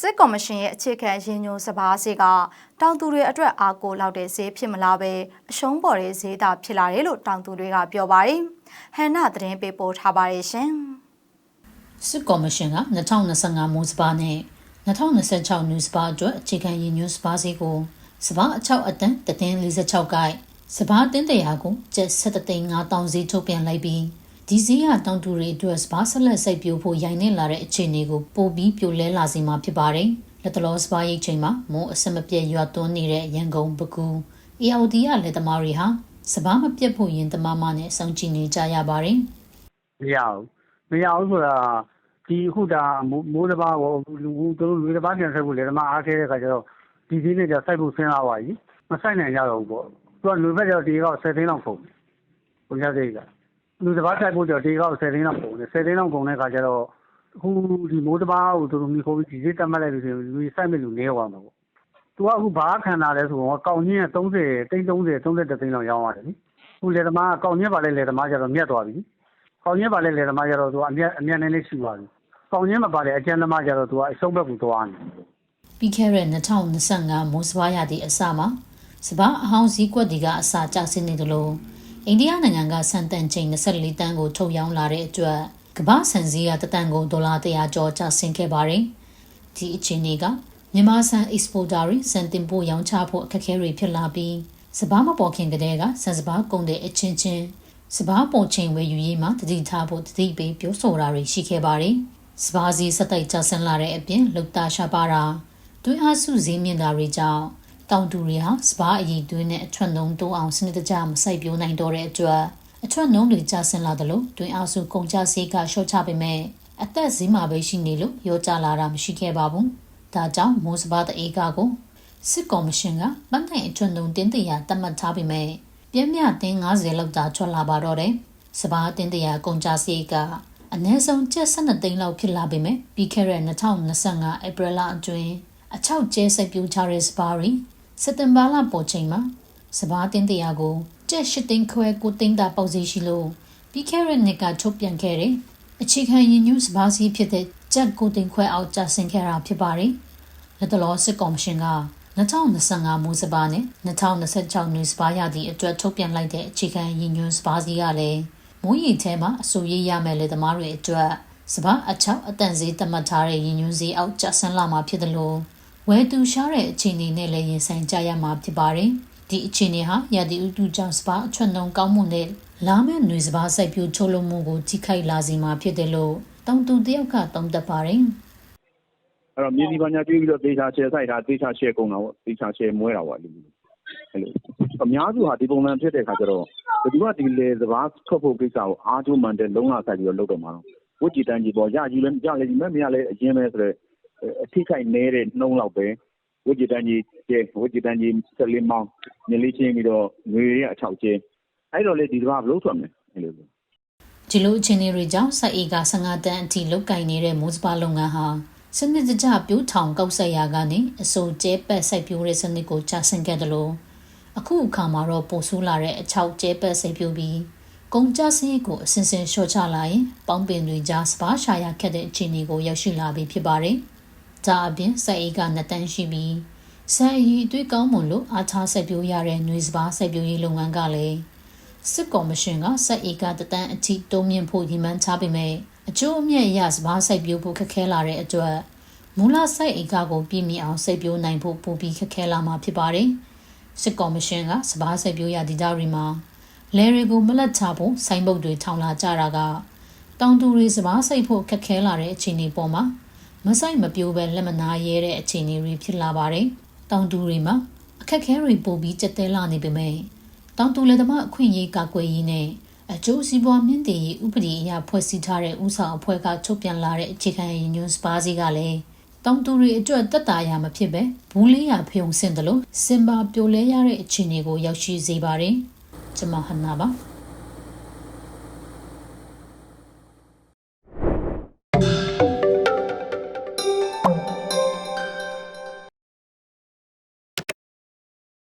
စစ်ကော်မရှင်ရဲ့အခြေခံရင်းညွှန်းစပါးဈေးကတောင်သူတွေအတွက်အားကိုလောက်တဲ့ဈေးဖြစ်မလားပဲအရှုံးပေါ်တဲ့ဈေးသာဖြစ်လာတယ်လို့တောင်သူတွေကပြောပါတယ်။ဟန်နာသတင်းပေးပို့ထားပါတယ်ရှင်။စစ်ကော်မရှင်က2025မိုးစပါနဲ့2026နူးစပါအတွက်အခြေခံရည်ညွှန်းစပါးဈေးကိုစပါးအချောက်အတန်တသိန်း46ကိုက်စပါးတင်းတရာကိုကျပ်7သိန်း5000ဈေးထုတ်ပြန်လိုက်ပြီး ဒီဈေးကတောင်တူတွေအတွက်စပါးဆက်လက်စိတ်ပြိုးဖို့ရိုင်နေလာတဲ့အခြေအနေကိုပိုပြီးပြိုလဲလာစေမှာဖြစ်ပါတယ်လက်တလောစပါးရိတ်ချိန်မှာမိုးအဆက်မပြတ်ရွာသွန်းနေတဲ့ရန်ကုန်ပကူ AOD ရလက်သမားတွေဟာစပါးမပြတ်ဖို့ရင်တမမနဲ့စောင့်ကြည့်နေကြရပါတယ်မရဘူးမရဘူးဆိုတာဒီအခုဒါမိုးမိုးတစ်ပါးကိုလူသူတို့လူတစ်ပါးပြန်ဆက်ဖို့လေဓမ္မအားခဲတဲ့ခါကျတော့ဒီဒီနေ့ကျစိုက်ဖို့ဆင်းလာပါပြီမစိုက်နိုင်ကြတော့ဘူးပေါ့သူကလူဘက်ကျတော့ဒီကောက်10သိန်းလောက်ပုံတယ်ဘုရားစိတ်က လူတစ်ပါးစိုက်ဖို့ကျတော့ဒီကောက်10သိန်းလောက်ပုံတယ်10သိန်းလောက်ပုံတဲ့ခါကျတော့အခုဒီမိုးတစ်ပါးကိုသူတို့မိခိုးပြီးဒီစိတ်တက်မှတ်လိုက်လို့ရှိရင်လူစိုက်မဲ့လူနေသွားမှာပေါ့သူကအခုဘာခံတာလဲဆိုတော့ကောင်းချင်း30တိန်း30 31သိန်းလောက်ရောင်းရတယ်လေအခုလေဓမ္မကောင်းချင်းပါလေလေဓမ္မကျတော့မြတ်သွားပြီကောင်းချင်းပါလေလေသမားကျတော့သူကအမြတ်အမြတ်နည်းနည်းရှိသွားပြီ။ကောင်းချင်းမပါလေအကျဉ်းသမားကျတော့သူကအဆုံးဘက်ကိုသွားနေတယ်ပြီးခဲ့တဲ့2025မိုးစပါးရသည့်အစမှာစပါးအဟောင်းစည်းကွက်ဒီကအစာကျဆင်းနေသလို အိန္ဒိယနိုင်ငံကစံတန်ချိန်24တန်းကိုထုတ်ရောင်းလာတဲ့အတွက်ကမ္ဘာဆန်စည်းကတတန်ကိုဒေါ်လာ100ကျော်ကျဆင်းခဲ့ပါတယ်။ဒီအခြေအနေကမြန်မာဆန် exporter တွေစံတင်ပို့ရောင်းချဖို့အခက်အခဲတွေဖြစ်လာပြီးစပါးမပေါ်ခင်ကတည်းကဆန်စပါးကုန်တဲ့အချင်းချင်းစပါးပေါ်ချိန်ဝယ်ယူရေးမှာတတိထားဖို့တတိပေးပြောဆိုတာတွေရှိခဲ့ပါတယ်။စပါးစည်းစက်တိုက်ကျဆင်းလာတဲ့အပြင်လုတ်တာရှာပါတာတွင်းအားစုဈေးမြင့်တာတွေကြောင့် တောင်တူတွေဟာစပါးအည်တွင်းနဲ့အချွတ်နှုံတိုးအောင်စနစ်တကျမစိုက်ပျိုးနိုင်တော့တဲ့အတွက်အချွတ်နှုံတွေကျဆင်းလာသလိုတွင်းအားစုကုန်ကျစရိတ်ကလျှော့ချပေမဲ့အသက်ဈေးမှာပဲရှိနေလို့ရောကျလာတာမရှိခဲ့ပါဘူး။ဒါကြောင့်မိုးစပါးတအေးကကိုစစ်ကော်မရှင်ကပန်းတိုင်အချွတ်နှုံတင်းတရာတတ်မှတ်ထားပေမဲ့ပြင်းပြတင်း90လောက်သာထွက်လာပါတော့တယ်။စပါးတင်းတရာကုန်ကျစရိတ်ကအနည်းဆုံးကျပ်12သိန်းလောက်ဖြစ်လာပေမဲ့ပြီးခဲ့တဲ့2025ဧပြီလအတွင်းအချောက်ကျဲစိုက်ပျိုးချတဲ့စပါးတွေ စက်တင်ဘာလပေါ်ချိန်မှာစပါးတင်းတရာကိုကျက်ရှစ်သိန်းခွဲကိုသိန်းတာပေါက်စီရှိလို့ပြီးခဲ့တဲ့နှစ်ကထုတ်ပြန်ခဲ့တဲ့အခြေခံရည်ညွှန်းစပါးစီးဖြစ်တဲ့ကျက်ကိုသိန်းခွဲအောက်ကျဆင်းခဲ့တာဖြစ်ပါတယ်။လက်တလောစစ်ကော်မရှင်က2025မိုးစပါးနဲ့2026နွေစပါးရသည့်အတွက်ထုတ်ပြန်လိုက်တဲ့အခြေခံရည်ညွှန်းစပါးစီးကလည်းမိုးရီထဲမှာအဆူရိပ်ရမယ်လေသမားတွေအတွက်စပါးအချောက်အတန်ဈေးသတ်မှတ်ထားတဲ့ရည်ညွှန်းဈေးအောက်ကျဆင်းလာမှာဖြစ်တယ်လို့ ဝယ်သူရှားတဲ့အခြေအနေနဲ့လည်းရင်ဆိုင်ကြရမှာဖြစ်ပါတယ်။ဒီအခြေအနေဟာရာသီဥတုကြောင့်စပါအချွတ်နှုံကောင်းမှုနဲ့လာမယ့်ຫນွေစပါစိုက်ပျိုးထုတ်လုပ်မှုကိုထိခိုက်လာစေမှာဖြစ်တယ်လို့တောင်သူတယောက်ကသုံးသပ်ပါတယ်အဲ့တော့မြေစီပါညာကျွေးပြီးတော့ဒေချာချဲစိုက်တာဒေချာချဲကုန်တာပေါ့ဒေချာချဲမွဲတာပေါ့အဲ့လိုအဲ့လိုအများစုဟာဒီပုံစံဖြစ်တဲ့ခါကျတော့ဘယ်သူကဒီလေစဘာထွက်ဖို့ကိစ္စကိုအားကျိုးမှန်တဲ့လုံးဝစိုက်ပြီးတော့လုပ်တော့မှာဝတ်ကြည်တန်းကြီးပေါ့ရယူလည်းရလည်းမဲ့မရလည်းအရင်ပဲဆိုတော့ အထိခိုက်နေတဲ့နှုံးလောက်ပဲဝတ်ကြည်တန်းကြီးကျဲဝတ်ကြည်တန်းကြီးဆက်လေးမောင်းမြလေးချင်းပြီးတော့ ငွေရအချောက်ကျဲ အဲ့တော့လေဒီစဘာဘလို့ထွက်မယ်အဲ့လို။ဒီလိုအခြေအနေတွေကြောင့် စိုက်ဧက15တန်းအထိ လုတ်ကင်နေတဲ့ မိုးစပါလုပ်ငန်းဟာ စနစ်တကျပြိုးထောင်ကောက်ဆက်ရာကနေ အစိုးကျဲပတ် စိုက်ပျိုးတဲ့စနစ်ကိုချဆင်ခဲ့တယ်လို့အခုအခါမှာတော့ ပိုဆိုးလာတဲ့ အချောက်ကျဲပတ် စိုက်ပျိုးပြီး ကုန်ကျစရိတ်ကိုအစဉ်စဉ်လျှော့ချလာရင် ပေါင်းပင်တွေကြား စပါးရှာရခက်တဲ့ အခြေအနေကို ရောက်ရှိလာပြီ ဖြစ်ပါတယ်။ ဒါအပြင်စိုက်ဧကနှစ်တန်းရှိပြီးစိုက်ရည်အသွေးကောင်းမွန်လို့အားထားစိုက်ပျိုးရတဲ့ຫນွေစပါးစိုက်ပျိုးရေးလုပ်ငန်းကလည်းစစ်ကော်မရှင်ကစက်ဧကတတန်းအထိတိုးမြင့်ဖို့ရည်မှန်းထားပေမဲ့အကျိုးအမြတ်ရစပါးစိုက်ပျိုးဖို့ခက်ခဲလာတဲ့အတွက်မူလစိုက်ဧကကိုပြည့်မီအောင်စိုက်ပျိုးနိုင်ဖို့ပိုပြီးခက်ခဲလာမှာဖြစ်ပါတယ်။စစ်ကော်မရှင်ကစပါးစိုက်ပျိုးရဒေသတွေမှာလယ်တွေကိုမလက်ချဖို့စိုင်းပုတ်တွေထောင်လာကြတာကတောင်သူတွေစပါးစိုက်ဖို့ခက်ခဲလာတဲ့အခြေအနေပေါ်မှာ မစိုက်မပြိုးပဲလက်မနာရဲတဲ့အခြေအနေတွေဖြစ်လာပါတယ်။တောင်သူတွေမှာအခက်ခဲတွေပိုပြီးကြက်တဲလာနေပေမဲ့တောင်တူလက်သမားအခွင့်အရေးကာကွယ်ရေးနဲ့အကျိုးစီးပွားမြင့်တင်ရေးဥပဒေအရဖွဲ့စည်းထားတဲ့ဥဆောင်အဖွဲ့ကထုတ်ပြန်လာတဲ့အခြေခံရည်ညွှန်းစပါးစီကလည်းတောင်တူတွေအတွက်တက်တာရမဖြစ်ပဲဘူးလေးရဖယုံစင်တယ်လို့စင်ပါပြိုလဲရတဲ့အခြေအနေကိုရောက်ရှိစေပါတယ်။ကျွန်မဟန်နာပါ